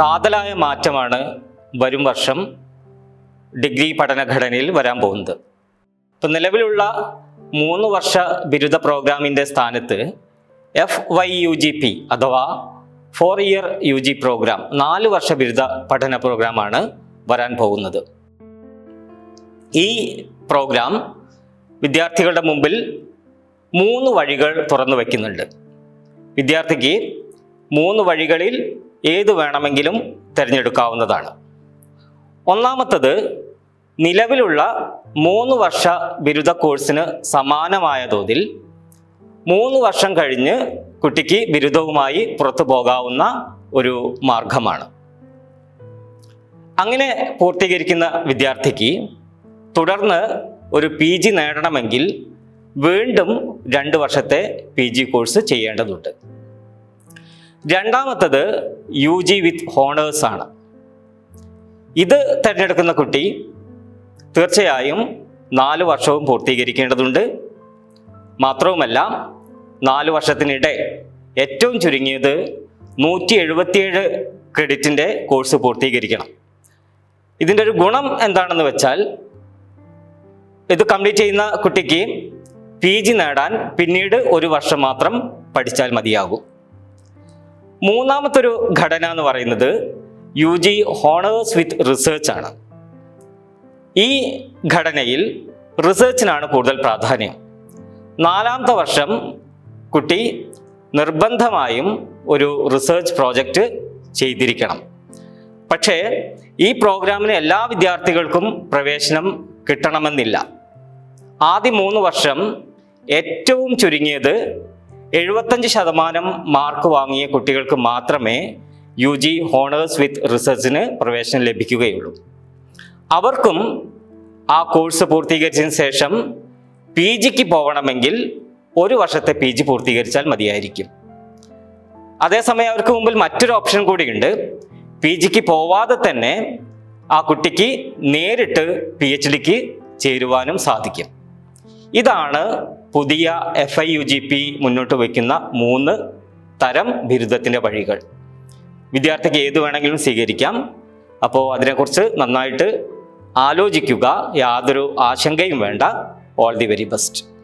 കാതലായ മാറ്റമാണ് വരും വർഷം ഡിഗ്രി പഠനഘടനയിൽ വരാൻ പോകുന്നത്. ഇപ്പം നിലവിലുള്ള മൂന്ന് വർഷ ബിരുദ പ്രോഗ്രാമിന്റെ സ്ഥാനത്ത് F Y U G P അഥവാ four year U G program നാല് വർഷ ബിരുദ പഠന പ്രോഗ്രാമാണ് വരാൻ പോകുന്നത്. ഈ പ്രോഗ്രാം വിദ്യാർത്ഥികളുടെ മുമ്പിൽ മൂന്ന് വഴികൾ തുറന്നു വയ്ക്കുന്നുണ്ട് വിദ്യാർത്ഥിക്ക് മൂന്ന് വഴികളിൽ ഏത് വേണമെങ്കിലും തിരഞ്ഞെടുക്കാവുന്നതാണ്. ഒന്നാമത്തത് നിലവിലുള്ള മൂന്ന് വർഷ ബിരുദ കോഴ്സിന് സമാനമായ തോതിൽ മൂന്ന് വർഷം കഴിഞ്ഞ് കുട്ടിക്ക് ബിരുദവുമായി പുറത്തു പോകാവുന്ന ഒരു മാർഗമാണ്. അങ്ങനെ പൂർത്തീകരിക്കുന്ന വിദ്യാർത്ഥിക്ക് തുടർന്ന് ഒരു പി ജി നേടണമെങ്കിൽ വീണ്ടും രണ്ട് വർഷത്തെ പി ജി കോഴ്സ് ചെയ്യേണ്ടതുണ്ട്. രണ്ടാമത്തത് യു ജി വിത്ത് ഹോണേഴ്സ് ആണ്. ഇത് തിരഞ്ഞെടുക്കുന്ന കുട്ടി തീർച്ചയായും നാല് വർഷവും പൂർത്തീകരിക്കേണ്ടതുണ്ട്. മാത്രവുമല്ല നാല് വർഷത്തിനിടെ ഏറ്റവും ചുരുങ്ങിയത് നൂറ്റി എഴുപത്തിയേഴ് ക്രെഡിറ്റിന്റെ കോഴ്സ് പൂർത്തീകരിക്കണം. ഇതിന്റെ ഒരു ഗുണം എന്താണെന്ന് വെച്ചാൽ ഇത് കംപ്ലീറ്റ് ചെയ്യുന്ന കുട്ടിക്ക് പി ജി നേടാൻ പിന്നീട് ഒരു വർഷം മാത്രം പഠിച്ചാൽ മതിയാകും. മൂന്നാമത്തൊരു ഘടന എന്ന് പറയുന്നത് U G honours with research ആണ്. ഈ ഘടനയിൽ റിസർച്ചിനാണ് കൂടുതൽ പ്രാധാന്യം. നാലാമത്തെ വർഷം കുട്ടി നിർബന്ധമായും ഒരു റിസർച്ച് പ്രോജക്റ്റ് ചെയ്തിരിക്കണം. പക്ഷേ ഈ പ്രോഗ്രാമിന് എല്ലാ വിദ്യാർത്ഥികൾക്കും പ്രവേശനം കിട്ടണമെന്നില്ല. ആദ്യ മൂന്ന് വർഷം ഏറ്റവും ചുരുങ്ങിയത് എഴുപത്തഞ്ച് ശതമാനം മാർക്ക് വാങ്ങിയ കുട്ടികൾക്ക് മാത്രമേ യു ജി ഹോണേഴ്സ് വിത്ത് റിസർച്ചിന് പ്രവേശനം ലഭിക്കുകയുള്ളൂ. അവർക്കും ആ കോഴ്സ് പൂർത്തീകരിച്ചതിന് ശേഷം പി ജിക്ക് പോകണമെങ്കിൽ ഒരു വർഷത്തെ പി ജി പൂർത്തീകരിച്ചാൽ മതിയായിരിക്കും. അതേസമയം അവർക്ക് മുമ്പിൽ മറ്റൊരു ഓപ്ഷൻ കൂടിയുണ്ട്. പി ജിക്ക് പോവാതെ തന്നെ ആ കുട്ടിക്ക് നേരിട്ട് പി എച്ച് ഡിക്ക് ചേരുവാനും സാധിക്കും. ഇതാണ് പുതിയ F I U G P മുന്നോട്ട് വയ്ക്കുന്ന മൂന്ന് തരം ബിരുദത്തിന്റെ വഴികൾ. വിദ്യാർത്ഥിക്ക് ഏത് വേണമെങ്കിലും സ്വീകരിക്കാം. അപ്പോൾ അതിനെക്കുറിച്ച് നന്നായിട്ട് ആലോചിക്കുക. യാതൊരു ആശങ്കയും വേണ്ട. All the very best